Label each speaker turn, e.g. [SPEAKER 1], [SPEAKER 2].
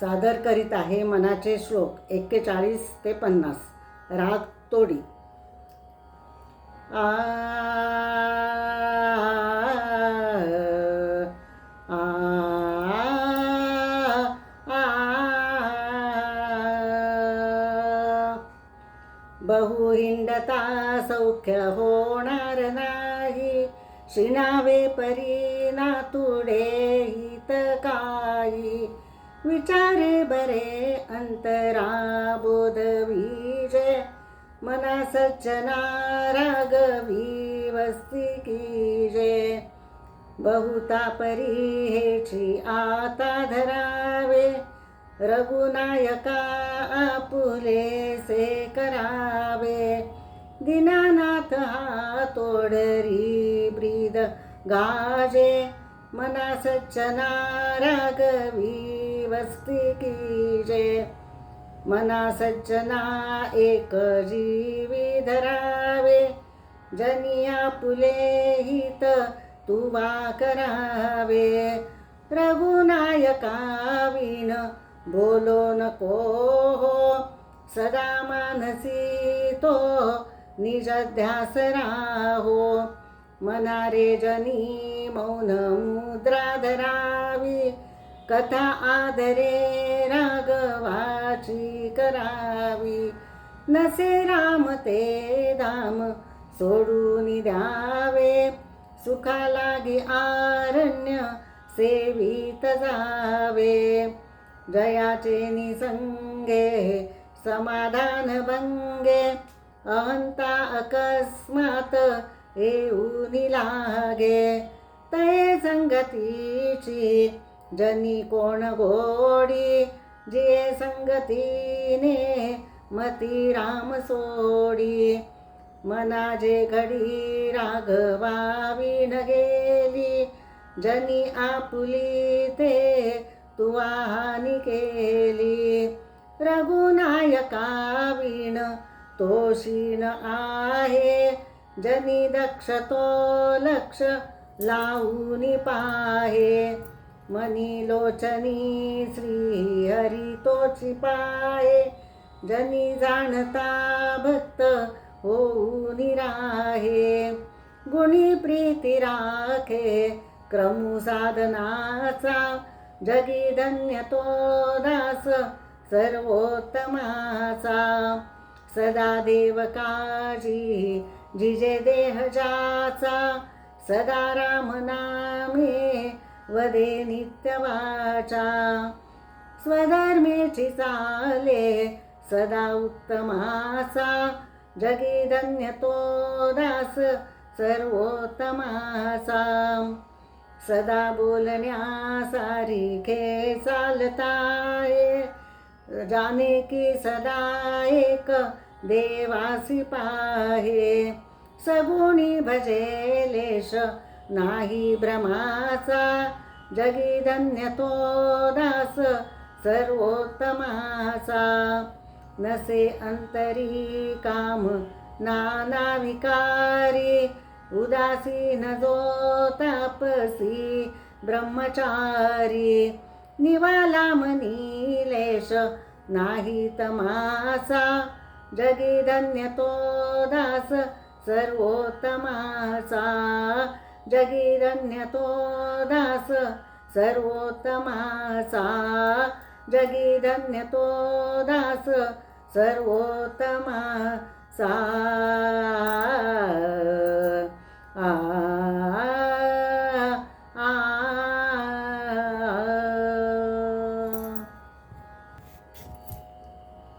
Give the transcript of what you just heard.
[SPEAKER 1] सादर करीत आहे मनाचे श्लोक एक्केचाळीस ते पन्नास राग तोडी आ बहुहिंडता सौख्य होणार नाही शिणावे परी नातुडे हित काही विचारे बरे अंतरा बोध मना सज्जना रागवी वस्ती कीजे बहुता परी हेची आता धरावे रघुनायका आपुले से करावे दीनानाथ हा तोडरी ब्रीद गाजे मना सज्जना रागवी वस्ती कीजे मना सज्जना एक जीवी धरावे। जनिया पुले हित तुवा करावे। रघुनायका विण बोलो नको हो सदा मानसी तो निज ध्यास राहो। मनारे जनी मौन मुद्रा धरावी कथा आदरे रागवाची करावी. नसे राम ते धाम सोडून द्यावे सुखा लागे आरण्य सेवित जावे. जयाचे निसंगे समाधान भंगे अहंता अकस्मात येऊनी लागे तय संगतीची जनी कोण गोडी जे संगतीने मती राम सोडी. मनाजे घडी राघवावीण गेली जनी आपुली ते तुवाहानी केली. रघुनायका विण तोषीण आहे जनी दक्ष तो लक्ष लावून पाहे. मनी लोचनी श्री हरी तोची पाहे. जनी जाणता भक्त होऊन राहे. गुणी प्रीती राखे क्रमू साधनाचा जगी धन्य तो दास सर्वोत्तमाचा. सदा देव काजी जिजे देह जाचा सदा राम नामे वदे नित्य वाचा स्वधर्मेची चाले सदा उत्तमासा जगी धन्य तो दास सर्वोत्तमासा सदा बोलण्या सारिखे चालताये. जाने की सदा एक देवासी पाहे सगुणी भजेलेश नाही भ्रमाचा जगी धन्य तो दास सर्वोत्तमाचा. नसे अंतरी काम नाना विकारी उदासीन जो तापसी ब्रह्मचारी. निवाला मनीलेश नाही तमासा जगी धन्य तो दास सर्वोत्तमासा। जगी धन्य तो दास सर्वोत्तमासा। जगी धन्य तो दास